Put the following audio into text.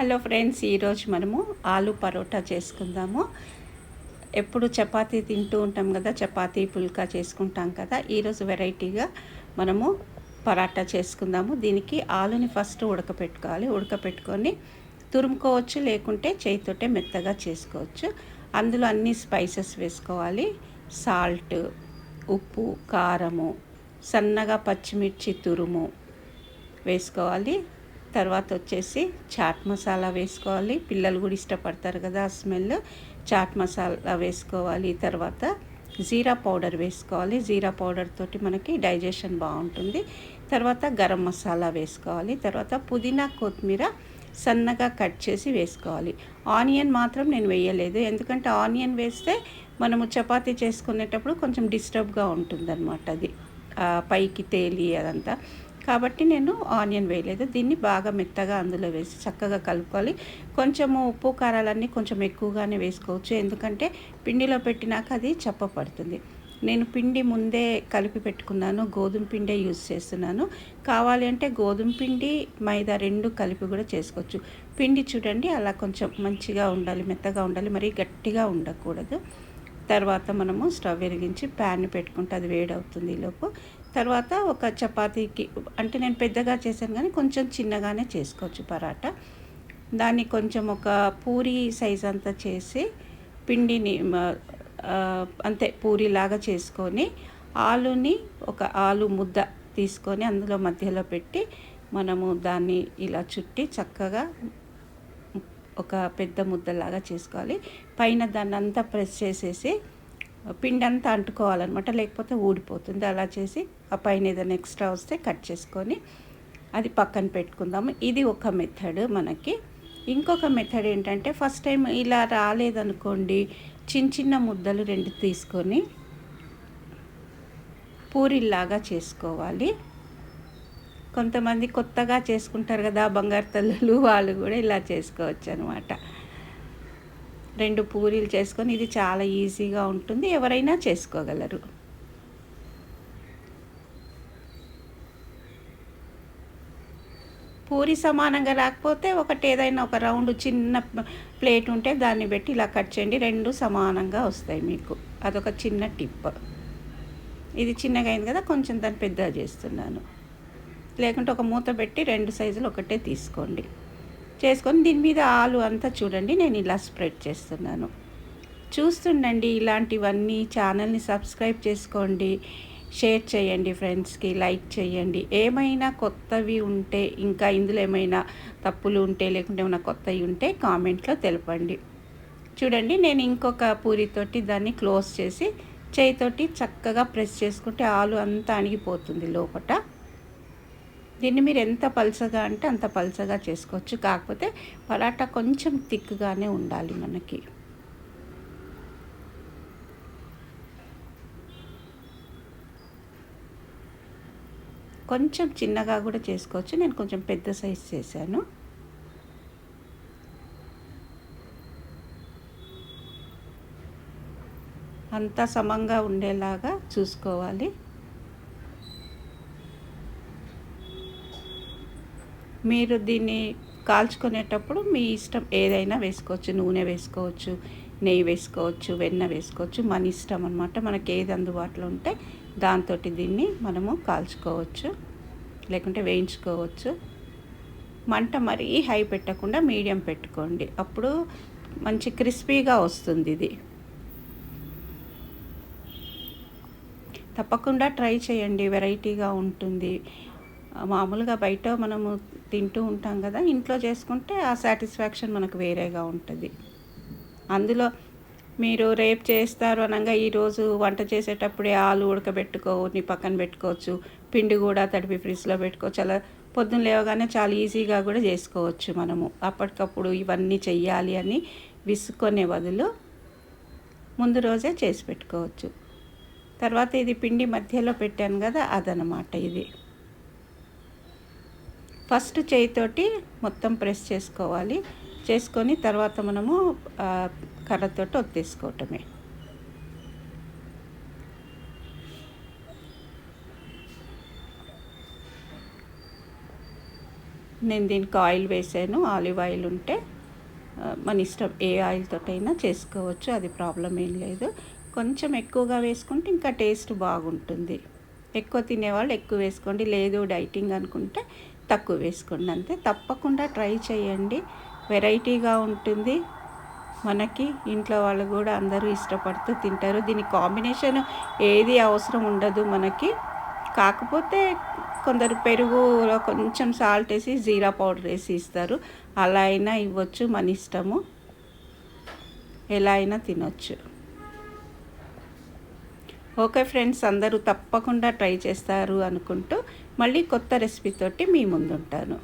Hello friends ఈరోజు మనము ఆలు పరోటా చేసుకుందాము. ఎప్పుడు చపాతీ తింటూ ఉంటాం కదా చపాతీ పుల్కా చేసుకుంటాం కదా ఈరోజు వెరైటీగా మనము పరాటా చేసుకుందాము. దీనికి ఆలుని ఫస్ట్ ఉడకపెట్టుకోవాలి. ఉడకపెట్టుకొని తురుముకోవచ్చు లేకుంటే చేయితోటే మెత్తగా చేసుకోవచ్చు. అందులో అన్ని స్పైసెస్ వేసుకోవాలి. సాల్ట్ ఉప్పు కారము సన్నగా పచ్చిమిర్చి తురుము వేసుకోవాలి. తర్వాత వచ్చేసి చాట్ మసాలా వేసుకోవాలి. పిల్లలు కూడా ఇష్టపడతారు కదా ఆ స్మెల్. చాట్ మసాలా వేసుకోవాలి. తర్వాత జీరా పౌడర్ వేసుకోవాలి. జీరా పౌడర్ తోటి మనకి డైజెషన్ బాగుంటుంది. తర్వాత గరం మసాలా వేసుకోవాలి. తర్వాత పుదీనా కొత్తిమీర సన్నగా కట్ చేసి వేసుకోవాలి. ఆనియన్ మాత్రం నేను వేయలేదు. ఎందుకంటే ఆనియన్ వేస్తే మనము చపాతీ చేసుకునేటప్పుడు కొంచెం డిస్టర్బ్గా ఉంటుందన్నమాట అది. పైకి తేలి అదంతా. కాబట్టి నేను ఆనియన్ వేయలేదు. దీన్ని బాగా మెత్తగా అందులో వేసి చక్కగా కలుపుకోవాలి. కొంచెము ఉప్పు కారాలన్నీ కొంచెం ఎక్కువగానే వేసుకోవచ్చు. ఎందుకంటే పిండిలో పెట్టినాక అది చెప్పబడుతుంది నేను పిండి ముందే కలిపి పెట్టుకున్నాను. గోధుమ పిండే యూజ్ చేస్తున్నాను. కావాలి అంటే గోధుమ పిండి మైదా రెండు కలిపి కూడా చేసుకోవచ్చు. పిండి చూడండి అలా కొంచెం మంచిగా ఉండాలి మెత్తగా ఉండాలి. మరీ గట్టిగా ఉండకూడదు. తర్వాత మనము స్టవ్ వెలిగించి ప్యాన్ పెట్టుకుంటే అది వేడవుతుంది ఈలోపు. తర్వాత ఒక చపాతీకి అంటే నేను పెద్దగా చేశాను కానీ కొంచెం చిన్నగానే చేసుకోవచ్చు పరాటా. దాన్ని కొంచెం ఒక పూరి సైజ్ అంతా చేసి పిండిని అంతే పూరిలాగా చేసుకొని ఆలుని ఒక ఆలు ముద్ద తీసుకొని అందులో మధ్యలో పెట్టి మనము దాన్ని ఇలా చుట్టి చక్కగా ఒక పెద్ద ముద్దలాగా చేసుకోవాలి. పైన దాన్ని అంతా ప్రెస్ చేసేసి పిండి అంతా అంటుకోవాలన్నమాట లేకపోతే ఊడిపోతుంది. అలా చేసి ఆ పైన ఏదైనా ఎక్స్ట్రా వస్తే కట్ చేసుకొని అది పక్కన పెట్టుకుందాము. ఇది ఒక మెథడ్ మనకి. ఇంకొక మెథడ్ ఏంటంటే ఫస్ట్ టైం ఇలా రాలేదనుకోండి చిన్న చిన్న ముద్దలు రెండు తీసుకొని పూరిల్లాగా చేసుకోవాలి. కొంతమంది కొత్తగా చేసుకుంటారు కదా బంగారు తల్లులు వాళ్ళు కూడా ఇలా చేసుకోవచ్చు అనమాట రెండు పూరీలు చేసుకొని ఇది చాలా ఈజీగా ఉంటుంది. ఎవరైనా చేసుకోగలరు. పూరి సమానంగా రాకపోతే ఒకటి ఏదైనా ఒక రౌండ్ చిన్న ప్లేట్ ఉంటే దాన్ని పెట్టి ఇలా కట్ చేయండి. రెండు సమానంగా వస్తాయి మీకు. అదొక చిన్న టిప్. ఇది చిన్నగా అయింది కదా కొంచెం దాన్ని పెద్దగా చేస్తున్నాను. లేకుంటే ఒక మూత పెట్టి రెండు సైజులు ఒకటే తీసుకోండి. చేసుకొని దీని మీద ఆలు అంతా చూడండి నేను ఇలా స్ప్రెడ్ చేస్తున్నాను. చూస్తుండండి ఇలాంటివన్నీ ఛానల్ని సబ్స్క్రైబ్ చేసుకోండి షేర్ చేయండి ఫ్రెండ్స్కి లైక్ చేయండి. ఏమైనా కొత్తవి ఉంటే ఇంకా ఇందులో ఏమైనా తప్పులు ఉంటే లేకుంటే ఏమైనా కొత్తవి ఉంటే కామెంట్లో తెలపండి. చూడండి నేను ఇంకొక పూరితోటి దాన్ని క్లోజ్ చేసి చేయితోటి చక్కగా ప్రెస్ చేసుకుంటే ఆలు అంతా అణిగిపోతుంది లోపట. దీన్ని మీరు ఎంత పల్చగా అంటే అంత పలసగా చేసుకోవచ్చు. కాకపోతే పరాటా కొంచెం థిక్గానే ఉండాలి మనకి. కొంచెం చిన్నగా కూడా చేసుకోవచ్చు. నేను కొంచెం పెద్ద సైజ్ చేశాను. అంతా సమంగా ఉండేలాగా చూసుకోవాలి. మీరు దీన్ని కాల్చుకునేటప్పుడు మీ ఇష్టం ఏదైనా వేసుకోవచ్చు. నూనె వేసుకోవచ్చు నెయ్యి వేసుకోవచ్చు వెన్న వేసుకోవచ్చు మన ఇష్టం అనమాట మనకి ఏది అందుబాటులో ఉంటే దాంతో దీన్ని మనము కాల్చుకోవచ్చు లేకుంటే వేయించుకోవచ్చు. మంట మరీ హై పెట్టకుండా మీడియం పెట్టుకోండి. అప్పుడు మంచి క్రిస్పీగా వస్తుంది ఇది. తప్పకుండా ట్రై చేయండి. వెరైటీగా ఉంటుంది. మామూలుగా బయట మనము తింటూ ఉంటాం కదా ఇంట్లో చేసుకుంటే ఆ సాటిస్ఫాక్షన్ మనకు వేరేగా ఉంటుంది. అందులో మీరు రేపు చేస్తారు అనగా ఈరోజు వంట చేసేటప్పుడే ఆలు ఉడకబెట్టుకోని పక్కన పెట్టుకోవచ్చు పిండి కూడా తడిపి ఫ్రిడ్జ్లో పెట్టుకోవచ్చు అలా పొద్దున్న లేవగానే చాలా ఈజీగా కూడా చేసుకోవచ్చు మనము. అప్పటికప్పుడు ఇవన్నీ చెయ్యాలి అని విసుక్కునే బదులు ముందు రోజే చేసి పెట్టుకోవచ్చు. తర్వాత ఇది పిండి మధ్యలో పెట్టాను కదా అదనమాట ఇది. ఫస్ట్ చేయితోటి మొత్తం ప్రెస్ చేసుకోవాలి. చేసుకొని తర్వాత మనము కర్రతోటి ఒత్తేసుకోవటమే. నేను దీనికి ఆయిల్ వేసాను. ఆలివ్ ఆయిల్ ఉంటే మన ఇష్టం ఏ ఆయిల్ అయినా చేసుకోవచ్చు. అది ప్రాబ్లం ఏం లేదు. కొంచెం ఎక్కువగా వేసుకుంటే ఇంకా టేస్ట్ బాగుంటుంది. ఎక్కువ తినేవాళ్ళు ఎక్కువ వేసుకోండి. లేదు డైటింగ్ అనుకుంటే తక్కువ వేసుకోండి. అంతే. తప్పకుండా ట్రై చేయండి. వెరైటీగా ఉంటుంది. మనకి ఇంట్లో వాళ్ళు కూడా అందరూ ఇష్టపడుతూ తింటారు. దీని కాంబినేషన్ ఏది అవసరం ఉండదు మనకి. కాకపోతే కొందరు పెరుగులో కొంచెం సాల్ట్ వేసి జీరా పౌడర్ వేసి ఇస్తారు. అలా అయినా ఇవ్వచ్చు మన ఇష్టము. ఎలా అయినా తినొచ్చు. ఓకే ఫ్రెండ్స్ అందరూ తప్పకుండా ట్రై చేస్తారు అనుకుంటూ మళ్ళీ కొత్త రెసిపీతోటి మీ ముందుంటాను.